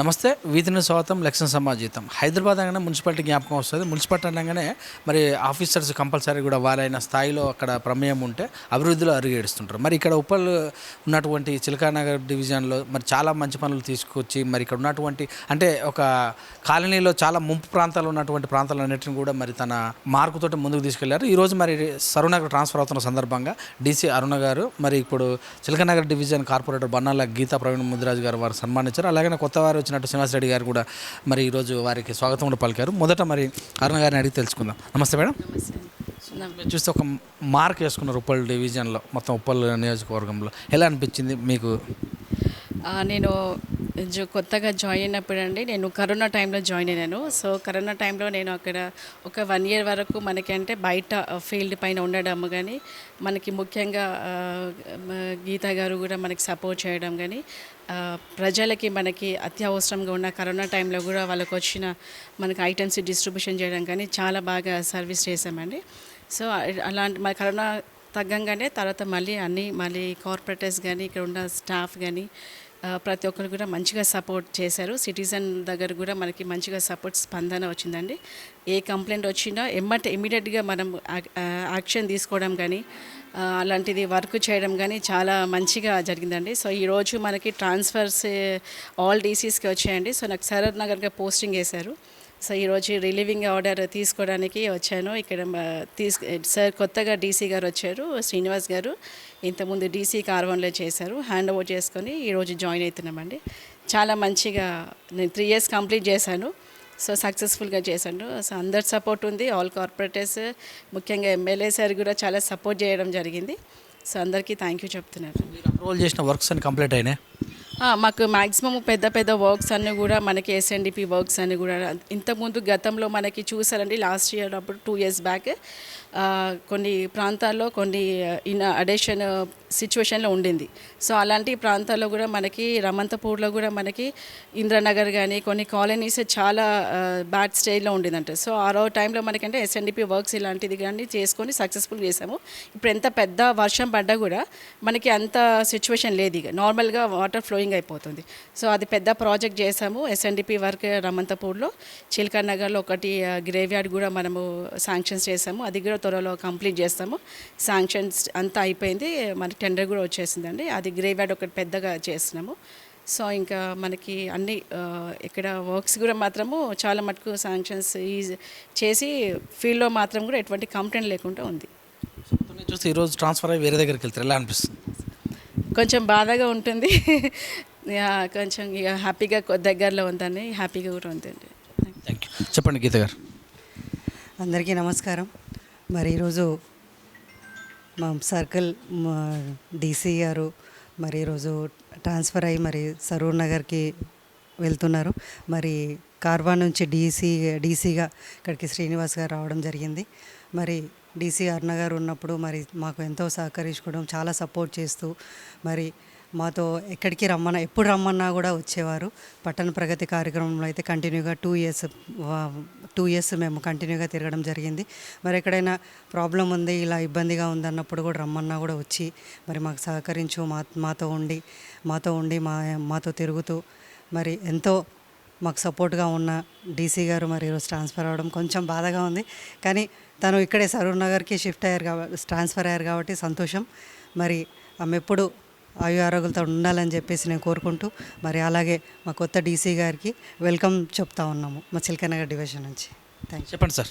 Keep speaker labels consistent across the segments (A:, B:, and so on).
A: నమస్తే వీధిని స్వాగతం లక్ష్మణ సమాజీతం. హైదరాబాద్ అనగానే మున్సిపాలిటీ జ్ఞాపకం వస్తుంది. మున్సిపాలిటీ అనగానే మరి ఆఫీసర్స్ కంపల్సరీ కూడా వారైన స్థాయిలో అక్కడ ప్రమేయం ఉంటే అభివృద్ధిలో అరిగేడుస్తుంటారు మరి ఇక్కడ ఉప్పల్ ఉన్నటువంటి చిలకానగర్ డివిజన్లో మరి చాలా మంచి పనులు తీసుకొచ్చి మరి ఇక్కడ ఉన్నటువంటి అంటే ఒక కాలనీలో చాలా ముంపు ప్రాంతాలు ఉన్నటువంటి ప్రాంతాలన్నింటిని కూడా మరి తన మార్కుతోటి ముందుకు తీసుకెళ్ళారు. ఈరోజు మరి సరుణగర్ ట్రాన్స్ఫర్ అవుతున్న సందర్భంగా డీసీ అరుణ గారు మరి ఇప్పుడు చిలకనగర్ డివిజన్ కార్పొరేటర్ బన్నాల గీతా ప్రవీణ్ ముదిరాజు గారు వారు సన్మానించారు. అలాగే కొత్త వారు వచ్చినట్టు శ్రీనివాస్ రెడ్డి గారు కూడా మరి ఈరోజు వారికి స్వాగతం కూడా పలికారు. మొదట మరి అరుణ గారిని అడిగి తెలుసుకుందాం. నమస్తే మేడం. మీరు చూస్తే ఒక మార్క్ వేసుకున్నారు ఉప్పల్ డివిజన్లో మొత్తం ఉప్పల్ నియోజకవర్గంలో. ఎలా అనిపించింది మీకు?
B: నేను కొత్తగా జాయిన్ అయినప్పుడు అండి నేను కరోనా టైంలో జాయిన్ అయినాను. సో కరోనా టైంలో నేను అక్కడ ఒక వన్ ఇయర్ వరకు మనకి అంటే బయట ఫీల్డ్ పైన ఉండడం కానీ మనకి ముఖ్యంగా గీత గీతా గారు కూడా మనకి సపోర్ట్ చేయడం కానీ ప్రజలకి మనకి అత్యవసరంగా ఉన్న కరోనా టైంలో కూడా వాళ్ళకి వచ్చిన మనకి ఐటమ్స్ డిస్ట్రిబ్యూషన్ చేయడం కానీ చాలా బాగా సర్వీస్ చేశామండి. సో అలాంటి మన కరోనా తగ్గంగానే తర్వాత మళ్ళీ అన్ని మళ్ళీ కార్పొరేటర్స్ కానీ ఇక్కడ ఉన్న స్టాఫ్ కానీ ప్రతి ఒక్కరు కూడా మంచిగా సపోర్ట్ చేశారు. సిటిజన్ దగ్గర కూడా మనకి మంచిగా సపోర్ట్ స్పందన వచ్చిందండి. ఏ కంప్లైంట్ వచ్చినా ఎమ్మట ఇమీడియట్గా మనం యాక్షన్ తీసుకోవడం కానీ అలాంటిది వర్క్ చేయడం కానీ చాలా మంచిగా జరిగిందండి. సో ఈరోజు మనకి ట్రాన్స్ఫర్స్ ఆల్ డీసీస్కి వచ్చాయండి. సో నాకు సరత్ నగర్గా పోస్టింగ్ వేశారు. సో ఈరోజు రిలీవింగ్ ఆర్డర్ తీసుకోవడానికి వచ్చాను. ఇక్కడ తీసు సార్ కొత్తగా డీసీ గారు వచ్చారు శ్రీనివాస్ గారు. ఇంతకుముందు డీసీ కార్వన్లో చేశారు. హ్యాండ్ ఓవర్ చేసుకొని ఈరోజు జాయిన్ అవుతున్నామండి. చాలా మంచిగా నేను త్రీ ఇయర్స్ కంప్లీట్ చేశాను. సో సక్సెస్ఫుల్గా చేశాను. సో అందరి సపోర్ట్ ఉంది. ఆల్ కార్పొరేటర్స్ ముఖ్యంగా ఎమ్మెల్యే సార్ కూడా చాలా సపోర్ట్ చేయడం జరిగింది. సో అందరికీ థ్యాంక్ యూ చెప్తున్నారు.
A: అప్రూవల్ చేసిన వర్క్స్ అన్ని కంప్లీట్ అయినాయి?
B: మాకు మ్యాక్సిమం పెద్ద పెద్ద వర్క్స్ అన్నీ కూడా మనకి ఎస్ఎన్డిపి వర్క్స్ అన్నీ కూడా ఇంతకుముందు గతంలో మనకి చూసారండి లాస్ట్ ఇయర్ అప్పుడు టూ ఇయర్స్ బ్యాక్ కొన్ని ప్రాంతాల్లో కొన్ని ఇన్ అడేషన్ సిచ్యువేషన్లో ఉండింది. సో అలాంటి ప్రాంతాల్లో కూడా మనకి రమంతపూర్లో కూడా మనకి ఇంద్రనగర్ కానీ కొన్ని కాలనీస్ చాలా బ్యాడ్ స్టేజ్లో ఉండిందంట. సో ఆ టైంలో మనకంటే ఎస్ఎన్డిపి వర్క్స్ ఇలాంటిది కానీ చేసుకొని సక్సెస్ఫుల్ చేసాము. ఇప్పుడు ఎంత పెద్ద వర్షం పడ్డా కూడా మనకి అంత సిచ్యువేషన్ లేదు ఇక. నార్మల్గా వాటర్ ఫ్లోయింగ్ అయిపోతుంది. సో అది పెద్ద ప్రాజెక్ట్ చేసాము. SNDP work రమంతపూర్లో. చిల్కా నగర్లో ఒకటి గ్రేవ్యార్డ్ కూడా మనము శాంక్షన్స్ చేసాము. అది కూడా త్వరలో కంప్లీట్ చేస్తాము. శాంక్షన్స్ అంతా అయిపోయింది. మనకి టెండర్ కూడా వచ్చేసిందండి. అది గ్రేవ్యార్డ్ ఒకటి పెద్దగా చేసినాము. సో ఇంకా మనకి అన్ని ఇక్కడ వర్క్స్ కూడా మాత్రము చాలా మటుకు శాంక్షన్స్ ఈజ్ చేసి ఫీల్డ్లో మాత్రం కూడా ఎటువంటి కంప్లైంట్ లేకుండా ఉంది.
A: చూస్తే ఈరోజు ట్రాన్స్ఫర్ అయ్యి వేరే దగ్గరికి వెళ్తారు ఎలా అనిపిస్తుంది?
B: కొంచెం బాధగా ఉంటుంది. కొంచెం ఇక హ్యాపీగా కొ- దగ్గరలో ఉందని హ్యాపీగా కూడా ఉందండి
A: థ్యాంక్ యూ చెప్పండి గీత గారు.
C: అందరికీ నమస్కారం. మరి ఈరోజు మా సర్కిల్ మా డీసీ గారు మరి ఈరోజు ట్రాన్స్ఫర్ అయ్యి మరి సరూర్ నగర్కి వెళ్తున్నారు. మరి కార్వా నుంచి డీసీ డీసీగా ఇక్కడికి శ్రీనివాస్ గారు రావడం జరిగింది. మరి డీసీ అరుణ గారు ఉన్నప్పుడు మరి మాకు ఎంతో సహకరించుకోవడం చాలా సపోర్ట్ చేస్తూ మరి మాతో ఎక్కడికి రమ్మన్నా ఎప్పుడు రమ్మన్నా కూడా వచ్చేవారు. పట్టణ ప్రగతి కార్యక్రమంలో అయితే కంటిన్యూగా టూ ఇయర్స్ టూ ఇయర్స్ మేము కంటిన్యూగా తిరగడం జరిగింది. మరి ఎక్కడైనా ప్రాబ్లం ఉంది ఇలా ఇబ్బందిగా ఉంది అన్నప్పుడు కూడా రమ్మన్నా కూడా వచ్చి మరి మాకు సహకరించు మా మాతో ఉండి మాతో ఉండి మా మాతో తిరుగుతూ మరి ఎంతో మాకు సపోర్ట్గా ఉన్న డీసీ గారు మరి ఈరోజు ట్రాన్స్ఫర్ అవ్వడం కొంచెం బాధగా ఉంది. కానీ తను ఇక్కడే సరూర్ నగర్కి షిఫ్ట్ అయ్యారు కాబట్టి ట్రాన్స్ఫర్ అయ్యారు కాబట్టి సంతోషం. మరి ఆమె ఎప్పుడు ఆయు ఆరోగ్యాలతో ఉండాలని చెప్పేసి నేను కోరుకుంటూ మరి అలాగే మా కొత్త డీసీ గారికి వెల్కమ్ చెప్తా ఉన్నాము మా చిలకనగర్ డివిజన్ నుంచి. థ్యాంక్
A: చెప్పండి సార్.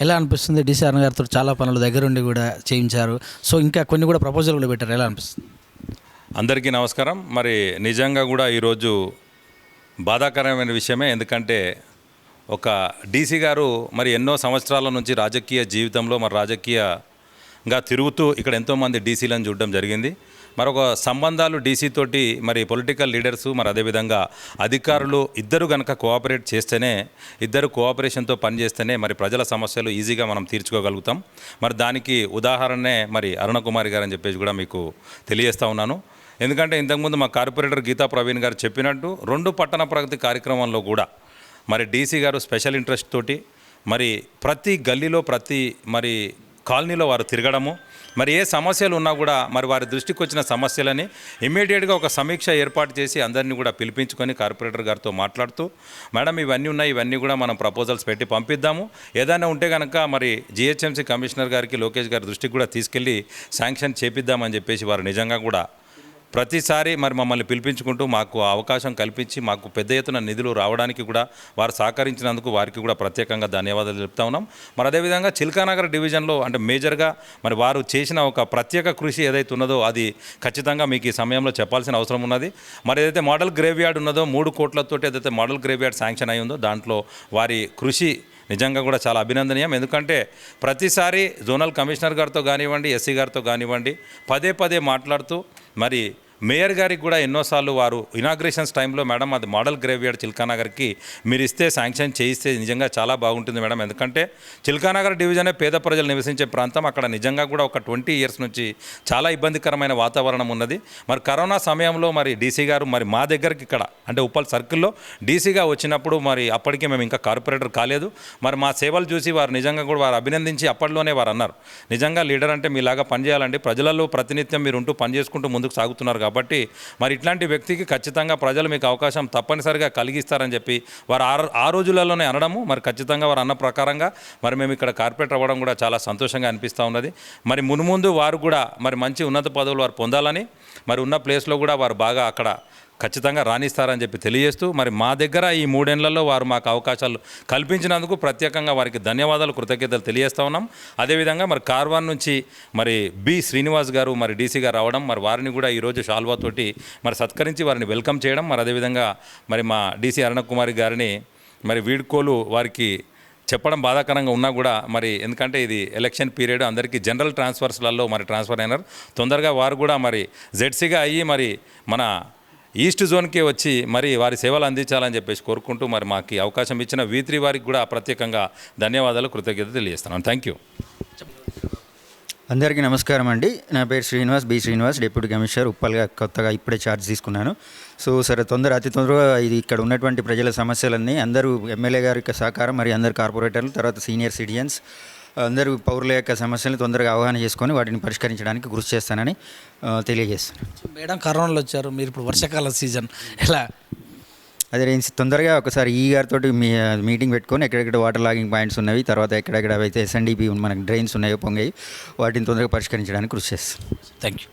A: ఎలా అనిపిస్తుంది? డీసీ అరుణ గారితో చాలా పనులు దగ్గరుండి కూడా చేయించారు. సో ఇంకా కొన్ని కూడా ప్రపోజల్ కూడా పెట్టారు. ఎలా అనిపిస్తుంది?
D: అందరికీ నమస్కారం. మరి నిజంగా కూడా ఈరోజు బాధాకరమైన విషయమే. ఎందుకంటే ఒక డీసీ గారు మరి ఎన్నో సంవత్సరాల నుంచి రాజకీయ జీవితంలో మరి రాజకీయంగా తిరుగుతూ ఇక్కడ ఎంతోమంది డీసీలను చూడడం జరిగింది. మరొక సంబంధాలు డీసీ తోటి మరి పొలిటికల్ లీడర్స్ మరి అదేవిధంగా అధికారులు ఇద్దరు కనుక కోఆపరేట్ చేస్తేనే ఇద్దరు కోఆపరేషన్తో పనిచేస్తేనే మరి ప్రజల సమస్యలు ఈజీగా మనం తీర్చుకోగలుగుతాం. మరి దానికి ఉదాహరణే మరి అరుణకుమారి గారు అని చెప్పేసి కూడా మీకు తెలియజేస్తా ఉన్నాను. ఎందుకంటే ఇంతకుముందు మా కార్పొరేటర్ గీతా ప్రవీణ్ గారు చెప్పినట్టు రెండు పట్టణ ప్రగతి కార్యక్రమంలో కూడా మరి డీసీ గారు స్పెషల్ ఇంట్రెస్ట్ తోటి మరి ప్రతి గల్లీలో ప్రతి మరి కాలనీలో వారు తిరగడము మరి ఏ సమస్యలు ఉన్నా కూడా మరి వారి దృష్టికి వచ్చిన సమస్యలని ఇమ్మీడియట్గా ఒక సమీక్ష ఏర్పాటు చేసి అందరినీ కూడా పిలిపించుకొని కార్పొరేటర్ గారితో మాట్లాడుతూ మేడం ఇవన్నీ ఉన్నాయి ఇవన్నీ కూడా మనం ప్రపోజల్స్ పెట్టి పంపిద్దాము. ఏదైనా ఉంటే కనుక మరి జిహెచ్ఎంసీ కమిషనర్ గారికి లోకేష్ గారి దృష్టికి కూడా తీసుకెళ్ళి శాంక్షన్ చేపిద్దామని చెప్పేసి వారు నిజంగా కూడా ప్రతిసారి మరి మమ్మల్ని పిలిపించుకుంటూ మాకు అవకాశం కల్పించి మాకు పెద్ద ఎత్తున నిధులు రావడానికి కూడా వారు సహకరించినందుకు వారికి కూడా ప్రత్యేకంగా ధన్యవాదాలు చెప్తా ఉన్నాం. మరి అదేవిధంగా చిల్కానగర్ డివిజన్లో అంటే మేజర్గా మరి వారు చేసిన ఒక ప్రత్యేక కృషి ఏదైతే ఉన్నదో అది ఖచ్చితంగా మీకు ఈ సమయంలో చెప్పాల్సిన అవసరం ఉన్నది. మరి ఏదైతే మోడల్ గ్రేవ్ యార్డ్ ఉన్నదో మూడు కోట్లతోటి ఏదైతే మోడల్ గ్రేవ్ యార్డ్ శాంక్షన్ అయి ఉందో దాంట్లో వారి కృషి నిజంగా కూడా చాలా అభినందనీయం. ఎందుకంటే ప్రతిసారి జోనల్ కమిషనర్ గారితో కానివ్వండి ఎస్సీ గారితో కానివ్వండి పదే పదే మాట్లాడుతూ మరి మేయర్ గారికి కూడా ఎన్నోసార్లు వారు ఇనాగ్రేషన్స్ టైంలో మేడం అది మోడల్ గ్రేవ్యార్డ్ చిల్కానగర్కి మీరు ఇస్తే శాంక్షన్ చేయిస్తే నిజంగా చాలా బాగుంటుంది మేడం. ఎందుకంటే చిల్కానగర్ డివిజనే పేద ప్రజలు నివసించే ప్రాంతం. అక్కడ నిజంగా కూడా ఒక ట్వంటీ ఇయర్స్ నుంచి చాలా ఇబ్బందికరమైన వాతావరణం ఉన్నది. మరి కరోనా సమయంలో మరి డీసీ గారు మరి మా దగ్గరికి ఇక్కడ అంటే ఉప్పల్ సర్కిల్లో డీసీగా వచ్చినప్పుడు మరి అప్పటికే మేము ఇంకా కార్పొరేటర్ కాలేదు. మరి మా సేవలు చూసి వారు నిజంగా కూడా వారు అభినందించి అప్పట్లోనే వారు అన్నారు. నిజంగా లీడర్ అంటే మీలాగా పనిచేయాలండి. ప్రజలలో ప్రతినిత్యం మీరు ఉంటూ పనిచేసుకుంటూ ముందుకు సాగుతున్నారు కాబట్టి మరి ఇట్లాంటి వ్యక్తికి ఖచ్చితంగా ప్రజలు మీకు అవకాశం తప్పనిసరిగా కలిగిస్తారని చెప్పి వారు ఆ ఆ రోజులలోనే అనడము మరి ఖచ్చితంగా వారు అన్న ప్రకారంగా మరి మేము ఇక్కడ కార్పొరేటర్ అవ్వడం కూడా చాలా సంతోషంగా అనిపిస్తూ ఉన్నది. మరి మునుముందు వారు కూడా మరి మంచి ఉన్నత పదవులు వారు పొందాలని మరి ఉన్న ప్లేస్లో కూడా వారు బాగా అక్కడ ఖచ్చితంగా రాణిస్తారని చెప్పి తెలియజేస్తూ మరి మా దగ్గర ఈ మూడేళ్ళలో వారు మాకు అవకాశాలు కల్పించినందుకు ప్రత్యేకంగా వారికి ధన్యవాదాలు కృతజ్ఞతలు తెలియజేస్తా ఉన్నాం. అదేవిధంగా మరి కార్వాన్ నుంచి మరి బి శ్రీనివాస్ గారు మరి డీసీ గారు రావడం మరి వారిని కూడా ఈరోజు షాల్వాతోటి మరి సత్కరించి వారిని వెల్కమ్ చేయడం మరి అదేవిధంగా మరి మా డీసీ అరుణకుమారి గారిని మరి వీడ్కోలు వారికి చెప్పడం బాధాకరంగా ఉన్నా కూడా మరి ఎందుకంటే ఇది ఎలక్షన్ పీరియడ్ అందరికీ జనరల్ ట్రాన్స్ఫర్స్లలో మరి ట్రాన్స్ఫర్ అయినారు. తొందరగా వారు కూడా మరి జెడ్సీగా అయ్యి మరి మన ఈస్ట్ జోన్కి వచ్చి మరి వారి సేవలు అందించాలని చెప్పేసి కోరుకుంటూ మరి మాకు అవకాశం ఇచ్చిన వీత్రి వారికి కూడా ప్రత్యేకంగా ధన్యవాదాలు కృతజ్ఞత తెలియజేస్తున్నాను థ్యాంక్ యూ
E: అందరికీ నమస్కారం అండి. నా పేరు Srinivas B Srinivas deputy commissioner ఉప్పల్గా కొత్తగా ఇప్పుడే ఛార్జ్ తీసుకున్నాను. సో సరే తొందర అతి తొందరగా ఇది ఇక్కడ ఉన్నటువంటి ప్రజల సమస్యలన్నీ అందరూ ఎమ్మెల్యే గారి సహకారం మరి అందరు కార్పొరేటర్లు తర్వాత సీనియర్ సిటిజన్స్ అందరూ పౌరుల యొక్క సమస్యలను తొందరగా అవగాహన చేసుకొని వాటిని పరిష్కరించడానికి కృషి చేస్తానని ఆ, తెలియజేస్తున్నాను.
A: మేడం కరోనాలో వచ్చారు మీరు ఇప్పుడు వర్షాకాల సీజన్ ఎలా?
E: అదే నేను తొందరగా ఒకసారి ఈ గారితో మీ మీటింగ్ పెట్టుకొని ఎక్కడెక్కడ వాటర్ లాగింగ్ పాయింట్స్ ఉన్నవి తర్వాత ఎక్కడెక్కడ అయితే ఎస్ఎన్డిపి మనకి డ్రైన్స్ ఉన్నాయో పొంగాయి వాటిని తొందరగా పరిష్కరించడానికి కృషి చేస్తాను.
A: Thank you